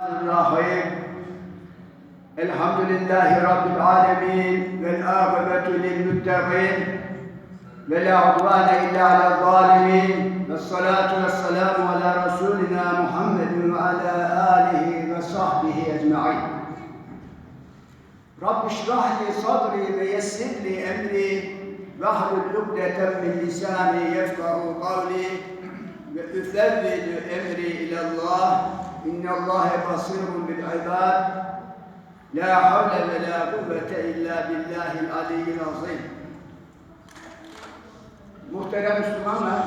الرحيم. الحمد لله رب العالمين والعاقبة للمتقين ولا عدوان إلا على الظالمين والصلاة والسلام على رسولنا محمد وعلى آله وصحبه أجمعين. رب اشرح لي صدري ويسر لي أمري واحلل عقدة من لساني يفقه قولي وأفوض أمري إلى الله. إن الله بصير بالعباد لا حول ولا قوة إلا بالله العلي العظيم Muhterem Müslümanlar,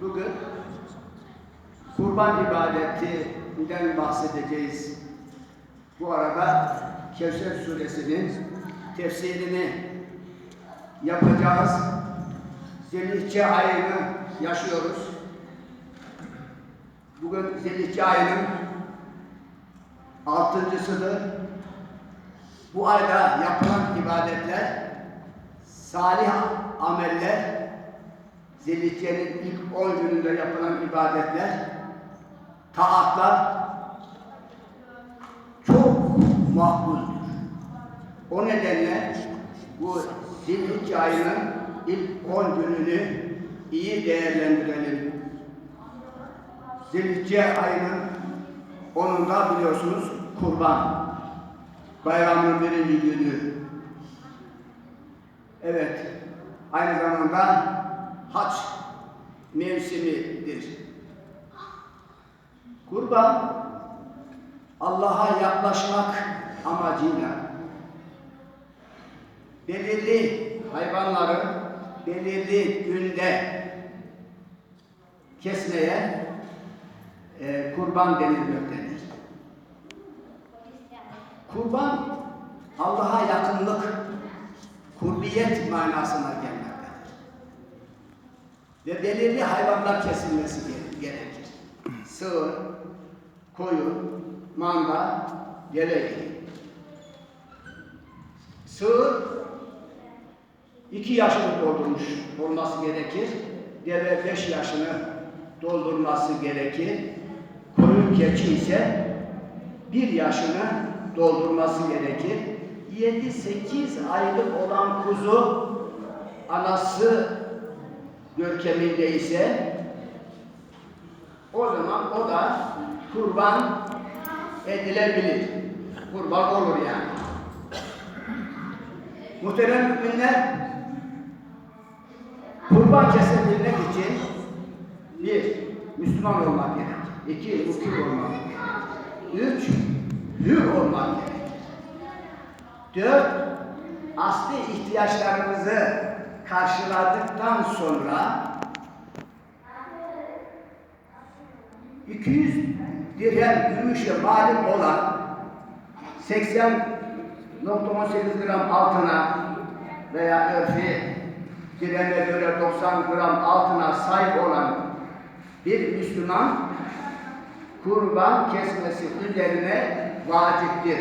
bugün kurban ibadetinden bahsedeceğiz. Bu arada Kevser suresinin tefsirini yapacağız. Zilhicce ayını yaşıyoruz. Bugün Zilhicce ayının altıncısıdır. Bu ayda yapılan ibadetler, salih ameller, Zilhicce'nin ilk 10 gününde yapılan ibadetler, taatlar çok makbuldür. O nedenle bu Zilhicce ayının ilk 10 gününü iyi değerlendirelim. Zilhicce ayının onunda biliyorsunuz kurban. Bayramın birinci günü. Evet. Aynı zamanda haç mevsimidir. Kurban Allah'a yaklaşmak amacıyla belirli hayvanları belirli günde kesmeye e, kurban denilmektedir. Kurban Allah'a yakınlık, kurbiyet manasına gelmektedir. Ve belirli hayvanlar kesilmesi gere- gerekir. Sığır, koyun, manda, gibi. Sığır iki yaşını doldurmuş olması gerekir. Deve beş yaşını doldurması gerekir. Koyun keçi ise bir yaşını doldurması gerekir. 7-8 aylık olan kuzu anası görkeminde ise o zaman o da kurban edilebilir. Kurban olur yani. Muhterem müminler kurban kesebilmek için bir, Müslüman olmak gerek. İki, mukim olmak. Üç, hür olmak. Dört, asli ihtiyaçlarımızı karşıladıktan sonra 200 dirhem gümüşe malum olan 80.18 gram altına veya örfi dirheme göre 90 gram altına sahip olan bir Müslüman kurban kesmesi üzerine vaciptir.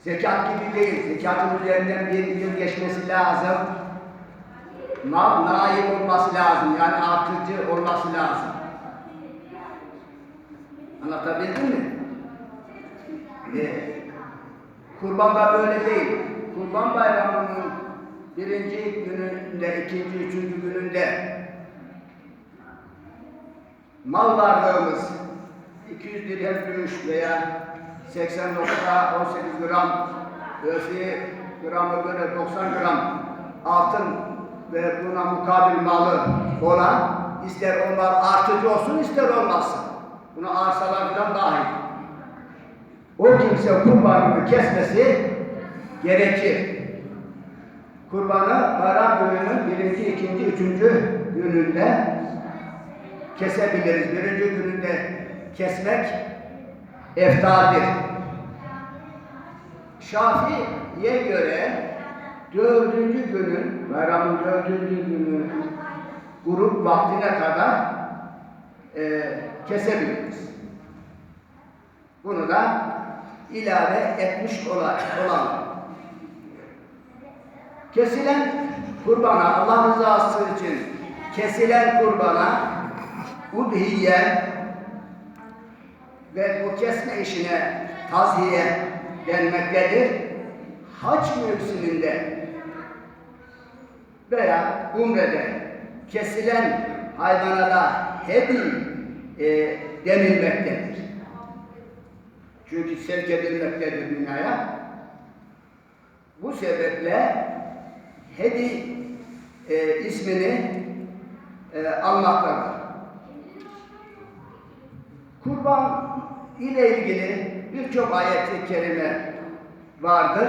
Zekat gibi değil. Zekatın üzerinden bir yıl geçmesi lazım. Mal naim olması lazım. Yani artıcı olması lazım. Anlatabildim mi? Ee, kurban da böyle değil. Kurban bayramının birinci gününde, ikinci, üçüncü gününde mal varlığımız 200 dirhem gümüş veya 80.18 gram örfi gramı göre 90 gram altın ve buna mukabil malı olan ister onlar artıcı olsun ister olmasın. Buna arsalar falan dahil. O kimse kurbanını kesmesi gerekir. Kurbanı bayram gününün birinci, ikinci, üçüncü gününde kesebiliriz. Birinci gününde kesmek eftaldir. Şafii'ye göre dördüncü günün, bayramın dördüncü günü grup vaktine kadar e, kesebiliriz. Bunu da ilave etmiş olan, olan. Kesilen kurbana, Allah rızası için kesilen kurbana udhiye ve bu kesme işine taziye denmektedir. Hac mevsiminde veya umrede kesilen hayvanlara hedi e, denilmektedir. Çünkü sevk edilmektedir dünyaya. Bu sebeple hedi e, ismini e, almaktadır. Kurban ile ilgili birçok ayet-i kerime vardır.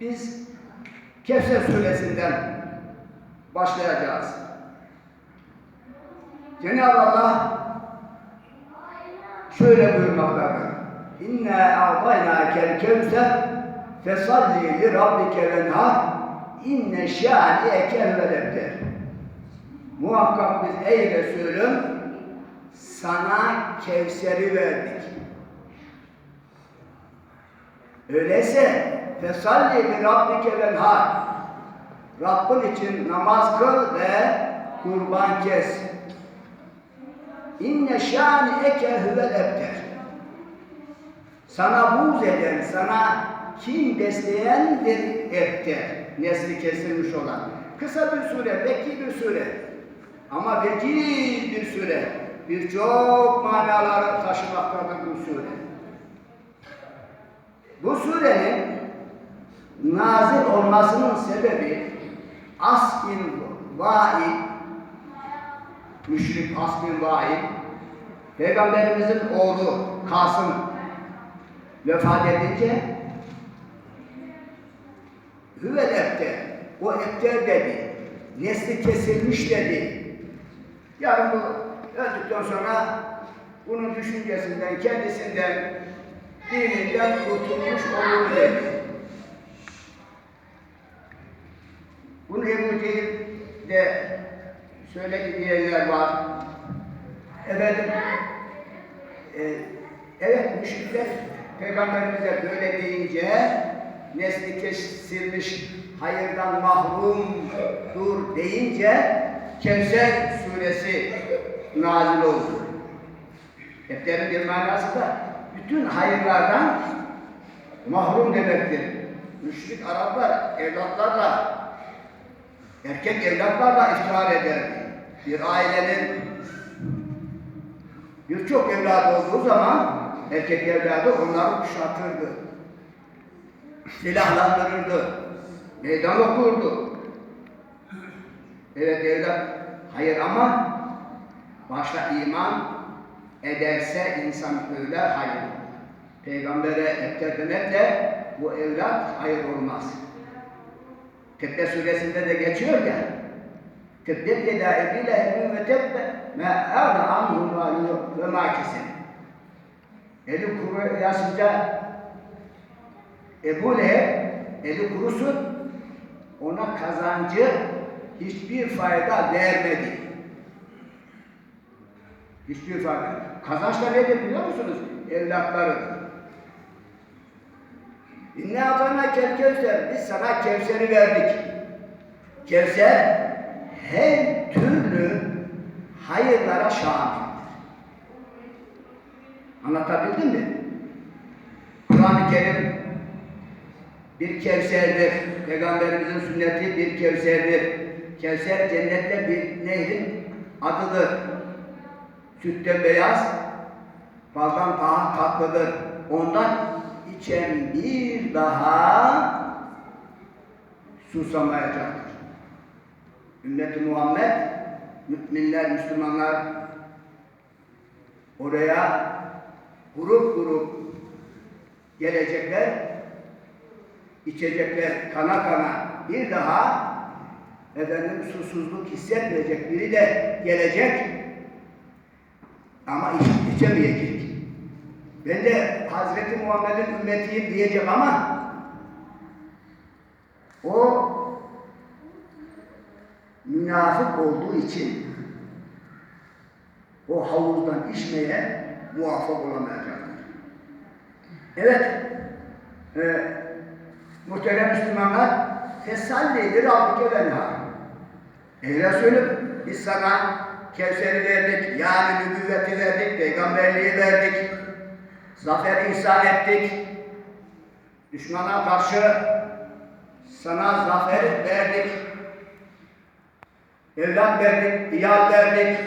Biz Kevser suresinden başlayacağız. Cenab-ı Allah şöyle buyurmaktadır. İnne a'tayna kel kevser fesalli li rabbike venhar inne şâni'eke huvelebter. Muhakkak biz ey Resulüm sana Kevser'i verdik. Öyleyse fesalli li rabbike venhar Rabbin için namaz kıl ve kurban kes. İnne şâni eke huvel ebter. Sana buğz eden, sana kim besleyendir ebter. Nesli kesilmiş olan. Kısa bir sure, bekli bir sure. Ama veciz bir sure. Birçok manaları taşımaktadır bu sure. Bu surenin nazil olmasının sebebi As bin Vail müşrik As bin Vail Peygamberimizin oğlu Kasım vefat edince Hüvel Ebter o Ebter dedi nesli kesilmiş dedi yarın bu öldükten sonra bunun düşüncesinden kendisinden dininden kurtulmuş olur dedi. Bunu Ebu Cehil de söyledi diyenler var. Efendim, e, evet müşrikler Peygamberimize böyle deyince nesli kesilmiş hayırdan mahrumdur deyince Kevser suresi nazil oldu. Defterin bir manası da bütün hayırlardan mahrum demektir. Müşrik Araplar evlatlarla erkek evlatlarla iftihar ederdi. Bir ailenin birçok evladı olduğu zaman erkek evladı onları kuşatırdı. Silahlandırırdı. Meydan okurdu. Evet evlat hayır ama başta iman ederse insan öyle hayır. Peygambere ekter demekle bu evlat hayır olmaz. Tebbe suresinde de geçiyor ya. Tebbet yeda ebi lehebin ve tebbe me âne anhu ve mâ kesem. Eli kuru yaşınca Ebu Leheb eli kurusun ona kazancı hiçbir fayda vermedi. Hiçbir fayda. Kazanç da nedir biliyor musunuz? Evlatları. İnne atana kel kevser. Biz sana Kevser'i verdik. Kevser her türlü hayırlara şamildir. Anlatabildim mi? Kur'an-ı Kerim bir kevserdir. Peygamberimizin sünneti bir kevserdir. Kevser cennette bir nehrin adıdır. Sütte beyaz, baldan daha tatlıdır. Ondan içen bir daha susamayacaktır. Ümmeti Muhammed, müminler, Müslümanlar oraya grup grup gelecekler, içecekler kana kana bir daha efendim susuzluk hissetmeyecek biri de gelecek ama iç, içemeyecek. Ben de Hazreti Muhammed'in ümmetiyim diyecek ama o münafık olduğu için o havuzdan içmeye muvaffak olamayacaktır. Evet, e, muhterem Müslümanlar, tesalli bir Rabbike venha. Ey Resulüm, biz sana Kevser'i verdik, yani nübüvveti verdik, peygamberliği verdik. Zafer ihsan ettik. Düşmana karşı sana zafer verdik. Evlat verdik, iyal verdik.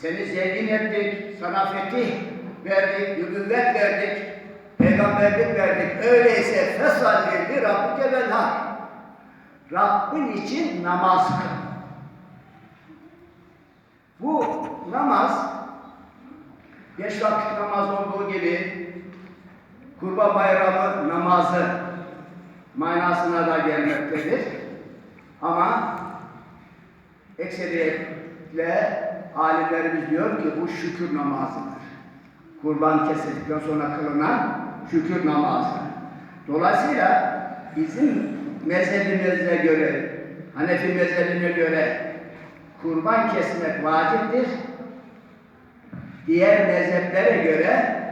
Seni zengin ettik, sana fetih verdik, nübüvvet verdik, peygamberlik verdik. Öyleyse fesalli li rabbike vel hak. Rabbin için namaz kıl. Bu namaz beş vakit namaz olduğu gibi Kurban Bayramı namazı manasına da gelmektedir. Ama ekseriyetle alimlerimiz diyor ki bu şükür namazıdır. Kurban kesildikten sonra kılınan şükür namazı. Dolayısıyla bizim mezhebimize göre, Hanefi mezhebine göre kurban kesmek vaciptir. Diğer mezheplere göre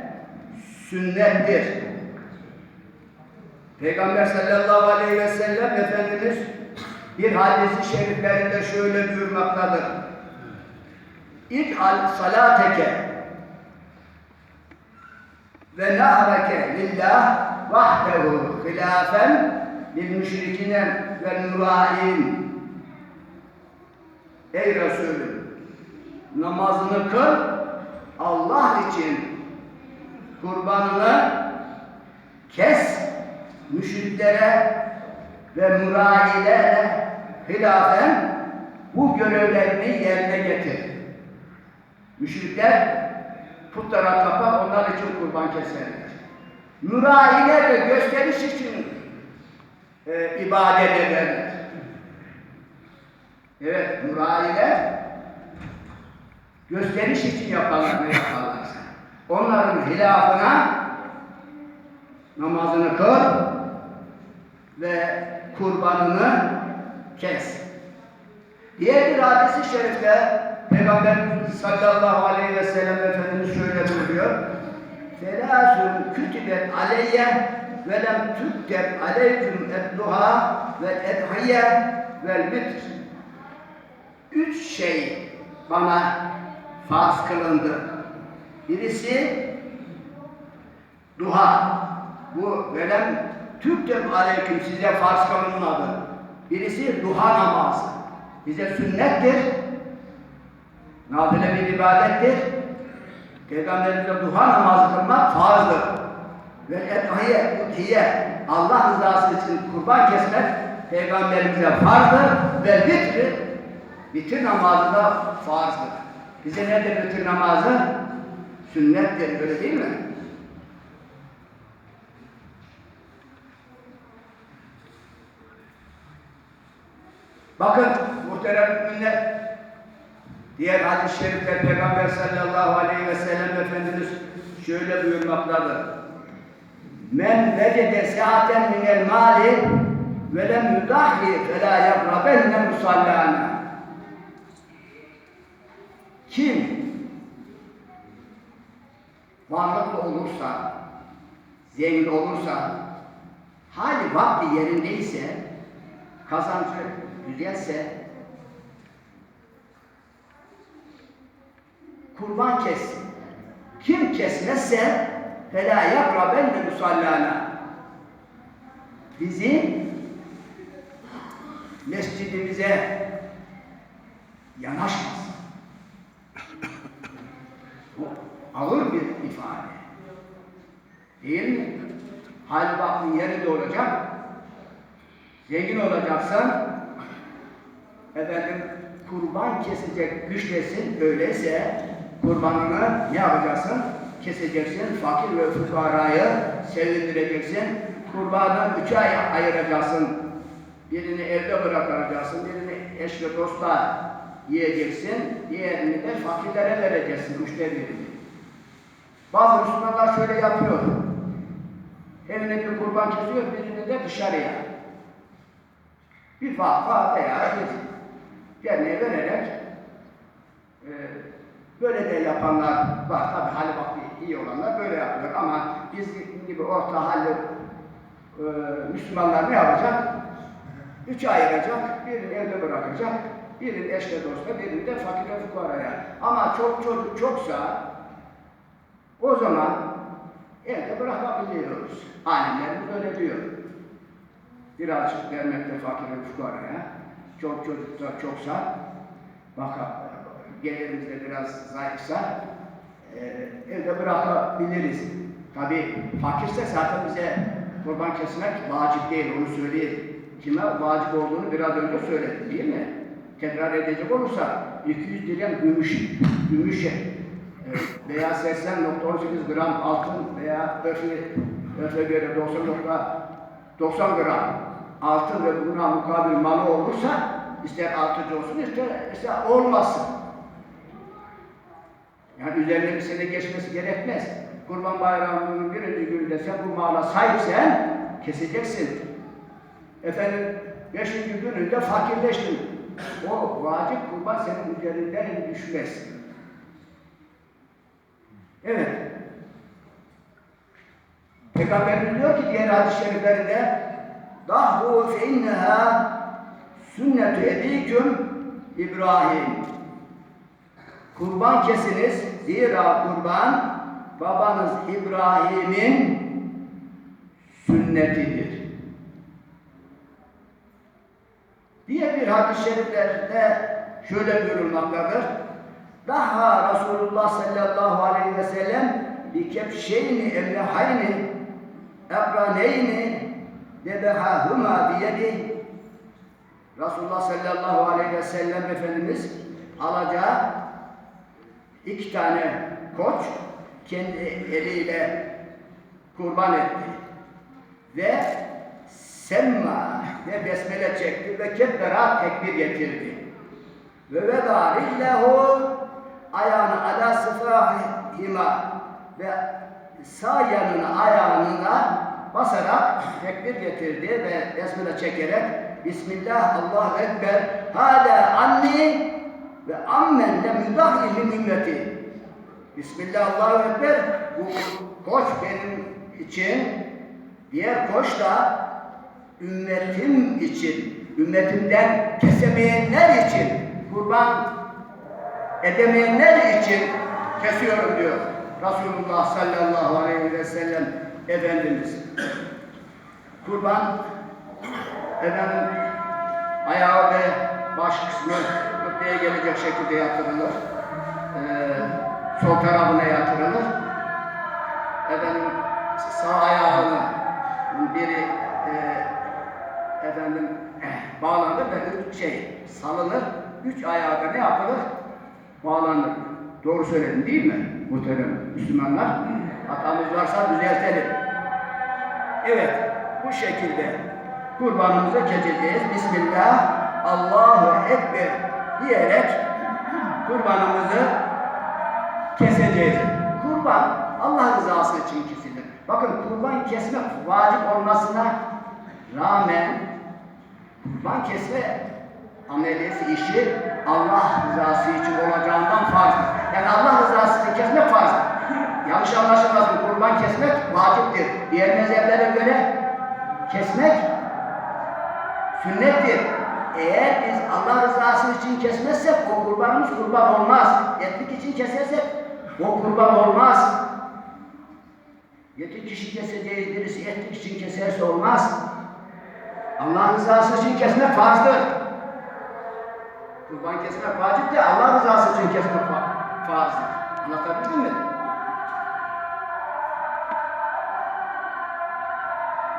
sünnettir. Peygamber sallallahu aleyhi ve sellem Efendimiz bir hadisi şeriflerinde şöyle buyurmaktadır. İlk al salateke ve nahreke lillah vahdehu hilafen lil müşrikine ve nurain Ey Resulüm namazını kıl Allah için kurbanını kes müşriklere ve murailere hilafen bu görevlerini yerine getir. Müşrikler putlara tapar, onlar için kurban keserler. Murailer de gösteriş için e, ibadet ederler. Evet, murailer gösteriş için yaparlar ne yaparlarsa. Onların hilafına namazını kıl ve kurbanını kes. Diğer bir hadisi şerifte Peygamberimiz sallallahu aleyhi ve sellem Efendimiz şöyle buyuruyor. Selâsün kütübet aleyye ve lem tükteb aleyküm edduha ve edhiye vel vitr. Üç şey bana farz kılındı. Birisi duha. Bu velem tükteb aleyküm size farz kılınmadı. Birisi duha namazı. Bize sünnettir. Nafile bir ibadettir. Peygamberimize duha namazı kılmak farzdır. Ve ethiye, utiye, Allah rızası için kurban kesmek Peygamberimize farzdır ve vitri, vitir namazı da farzdır. Bize nedir vitir namazı? Sünnettir, öyle değil mi? Bakın muhterem müminler, diğer hadis-i şerifler Peygamber sallallahu aleyhi ve sellem Efendimiz şöyle buyurmaktadır. Men vecede saaten minel mali ve lem yudahi fe la yakrabenne musallana. Kim varlıklı olursa, zengin olursa, hali vakti yerindeyse, kazancı güzelse, kurban kessin. Kim kesmezse فَلَا يَقْرَبَنَّ مُسَلَّانَا Bizim mescidimize yanaşmasın. Hal vaktin yerinde olacak. Zengin olacaksan efendim kurban kesecek güçtesin öyleyse kurbanını ne yapacaksın? Keseceksin, fakir ve fukarayı sevindireceksin. Kurbanı üçe ay ayıracaksın. Birini evde bırakacaksın, birini eş ve dostla yiyeceksin, diğerini de fakirlere vereceksin, üçte birini. Bazı Müslümanlar şöyle yapıyor. Evine bir kurban kesiyor, birini de dışarıya. Bir vakfa veya bir derneğe vererek e, böyle de yapanlar var. Tabi hali vakti iyi olanlar böyle yapıyor ama biz gibi orta halli e, Müslümanlar ne yapacak? Üçe ayıracak, birini evde bırakacak, birini eşle dostla, birini de fakire fukaraya. Ama çok çocuk çoksa O zaman evde bırakabiliyoruz. Annelerimiz öyle diyor. Birazcık vermekte fakire fukaraya, çok çocukta çoksa, bakalım gelirimiz de biraz zayıfsa e, evde bırakabiliriz. Tabi fakirse zaten bize kurban kesmek vacip değil, onu söyleyeyim. Kime vacip olduğunu biraz önce söyledim değil mi? Tekrar edecek olursa 200 dirhem gümüş, gümüşe veya 80.18 gram altın veya örfe göre 90.90 gram altın ve buna mukabil malı olursa ister altıcı olsun ister, ister olmasın. Yani üzerine bir sene geçmesi gerekmez. Kurban Bayramı'nın birinci gününde sen bu mala sahipsen keseceksin. Efendim beşinci gününde fakirleştin. O vacip kurban senin üzerinden düşmez. Evet. Peygamberimiz diyor ki diğer hadis-i şeriflerinde Dahvu fe inneha sünnetu ebiküm İbrahim. Kurban kesiniz. Zira kurban babanız İbrahim'in sünnetidir. Diğer bir hadis-i şeriflerde şöyle buyurulmaktadır. Daha Resulullah sallallahu aleyhi ve sellem bir kepşeyni emlehayni ebraneyni debehahuma biyedi Resulullah sallallahu aleyhi ve sellem Efendimiz alacağı iki tane koç kendi eliyle kurban etti. Ve semma ve besmele çekti ve kebbera tekbir getirdi. Ve veda rillehu ayağını ala sıfahima ve sağ yanını ayağına basarak tekbir getirdi ve besmele çekerek Bismillah, Allahu Ekber, hâlâ anni ve ammen le müdahili ümmeti. Bismillah, Allahu Ekber, bu koç benim için, diğer koç da ümmetim için, ümmetimden kesemeyenler için, kurban edemeyenler için kesiyorum diyor Resulullah sallallahu aleyhi ve sellem Efendimiz. Kurban efendim ayağı ve baş kısmı kıbleye gelecek şekilde yatırılır. Ee, sol tarafına yatırılır. Efendim sağ ayağını biri e, efendim bağlanır ve şey salınır. Üç ayağı da ne yapılır? Bağlanır. Doğru söyledim değil mi muhterem Müslümanlar? Hatamız varsa düzeltelim. Evet, bu şekilde kurbanımızı keseceğiz. Bismillah, Allahu Ekber diyerek kurbanımızı keseceğiz. Kurban Allah rızası için kesilir. Bakın kurban kesmek vacip olmasına rağmen kurban kesme ameliyesi işi Allah rızası için olacağından farz. Yani Allah rızası için kesmek farz. Yanlış anlaşılmasın. Kurban kesmek vaciptir. Diğer mezheplere göre kesmek sünnettir. Eğer biz Allah rızası için kesmezsek o kurbanımız kurban olmaz. Etlik için kesersek o kurban olmaz. Yedi kişi keseceğiz, birisi etlik için keserse olmaz. Allah rızası için kesmek farzdır. Kurban kesmek vacip de Allah rızası için kesmek fa- farzdır. Anlatabildim mi?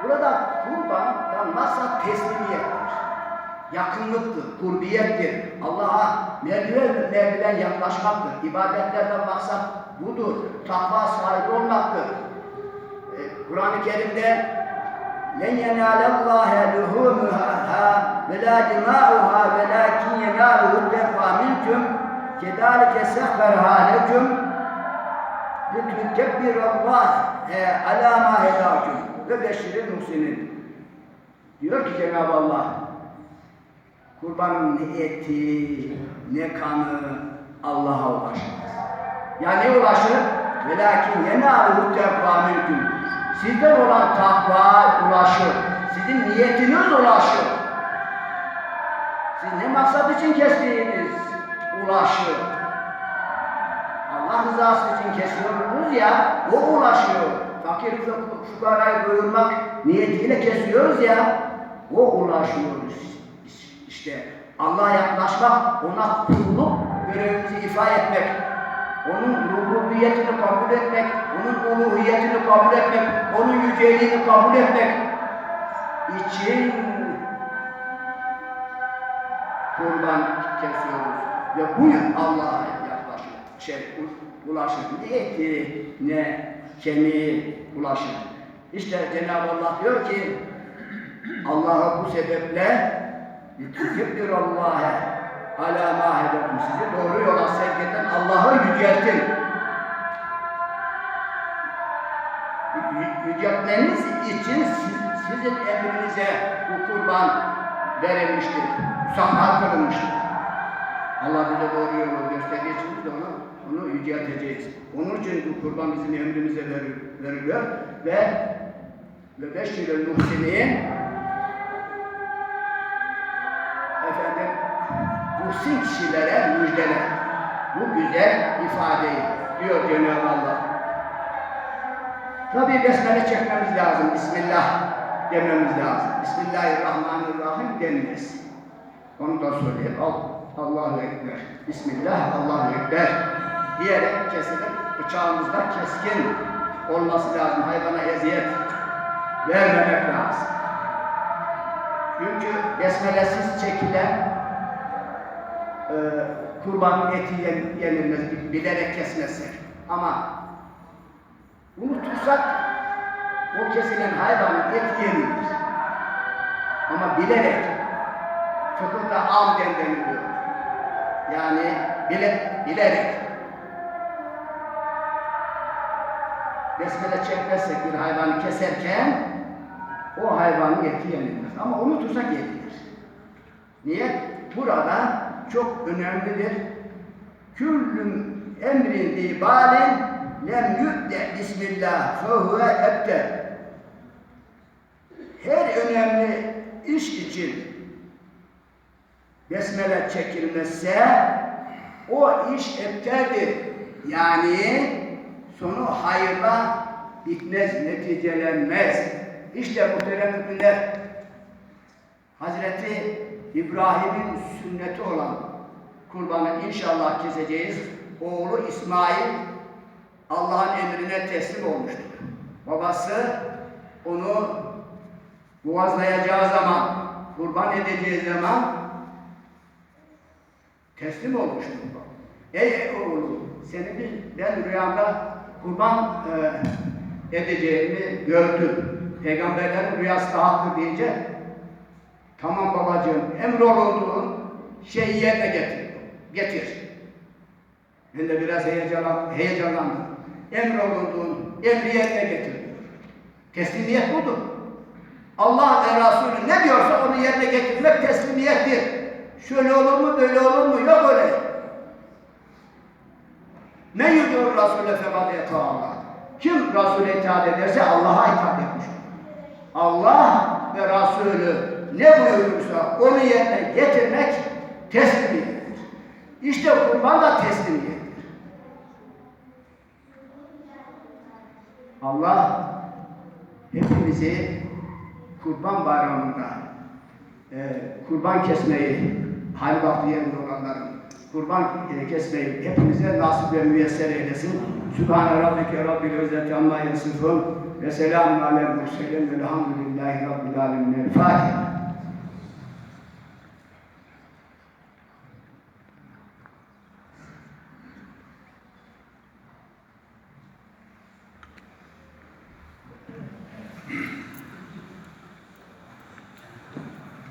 Burada kurbandan maksat teslimiyettir. Yakınlıktır, kurbiyettir. Allah'a merdiven merdiven yaklaşmaktır. İbadetlerden maksat budur. Takva sahibi olmaktır. Ee, Kur'an-ı Kerim'de لَنْ يَنَالَ اللّٰهَ لُهُومُهَا وَلَا دِمَاؤُهَا وَلَاكِنْ يَنَالُهُ التَّقْوَى مِنْكُمْ كَذَٰلِكَ سَخَّرَهَا لَكُمْ لِتُكَبِّرَ اللّٰهَ عَلَى مَا هَدَاكُمْ ve beşirin muhsinin. Diyor ki Cenab-ı Allah, kurbanın ne eti, ne kanı Allah'a ulaşmaz. Ya ne ulaşır? Velakin yenâluhu tekvâ mülküm. Sizden olan takva ulaşır. Sizin niyetiniz ulaşır. Siz ne maksat için kestiğiniz ulaşır. Allah rızası için kesiyorsunuz ya, o ulaşıyor. Fakir fukarayı doyurmak niyetiyle kesiyoruz ya, o ulaşıyoruz. İşte Allah'a yaklaşmak, ona kulluk görevimizi ifa etmek, onun rububiyetini kabul etmek, onun uluhiyetini kabul etmek, onun yüceliğini kabul etmek için kurban kesiyoruz. Ve bu Allah'a yaklaşır, şey, ulaşır. Ne eti, ne kemiği ulaşır. İşte Cenab-ı Allah diyor ki, Allah'a bu sebeple Yüksektir Allah'a ala ma hedetum sizi doğru yola sevk eden Allah'ı yüceltin. Yü- Yüceltmeniz için siz- sizin emrinize bu kurban verilmiştir. Musamma kılınmıştır. Allah bize doğru yolu gösterdiği için biz de onu, onu yücelteceğiz. Onun için bu kurban bizim emrimize veril- veriliyor ve ve beşiril muhsinin muhsin kişilere müjdeler. Bu güzel ifadeyi diyor Cenab-ı Allah. Tabi besmele çekmemiz lazım. Bismillah dememiz lazım. Bismillahirrahmanirrahim denmez. Onu da söyleyeyim. Al, Allahu Ekber. Bismillah, Allahu Ekber diyerek kesilir. Bıçağımızda keskin olması lazım. Hayvana eziyet vermemek lazım. Çünkü besmelesiz çekilen e, kurban eti yen- yenilmez, bi- bilerek kesmezsek. Ama unutursak o kesilen hayvanın eti yenilir. Ama bilerek, fıkıhta amden deniliyor. Yani bile, bilerek. Besmele çekmezsek bir hayvanı keserken o hayvanın eti yenilmez. Ama unutursak yenilir. Niye? Burada çok önemlidir. Küllüm emrin ibalin lem yübde bismillah fehuve ebte. Her önemli iş için besmele çekilmezse o iş ebterdir. Yani sonu hayırla bitmez, neticelenmez. İşte muhterem müminler, Hazreti İbrahim'in sünneti olan kurbanı inşallah keseceğiz. Oğlu İsmail Allah'ın emrine teslim olmuştur. Babası onu boğazlayacağı zaman, kurban edeceği zaman teslim olmuştur. Ey oğlum, seni bir, ben rüyamda kurban e, edeceğimi gördüm. Peygamberlerin rüyası da haktır deyince tamam babacığım emrolunduğun şeyi yerine getir. Getir. Ben de biraz heyecanlan, heyecanlandım. Emrolunduğun emri yerine getir. Teslimiyet budur. Allah ve Resulü ne diyorsa onu yerine getirmek teslimiyettir. Şöyle olur mu, böyle olur mu? Yok öyle. Men yudur Resulü fekad Allah. Kim Resul'e itaat ederse Allah'a itaat etmiş. Allah ve Resulü ne buyurursa onu yerine getirmek teslimiyettir. İşte kurban da teslimiyettir. Allah hepimizi kurban bayramında e, kurban kesmeyi hal vakti yerinde olanların kurban e, kesmeyi hepimize nasip ve müyesser eylesin. Sübhane Rabbike Rabbil İzzeti Amma Yasifun ve selamun alel murselin velhamdülillahi Rabbil Alemin. El Fatiha.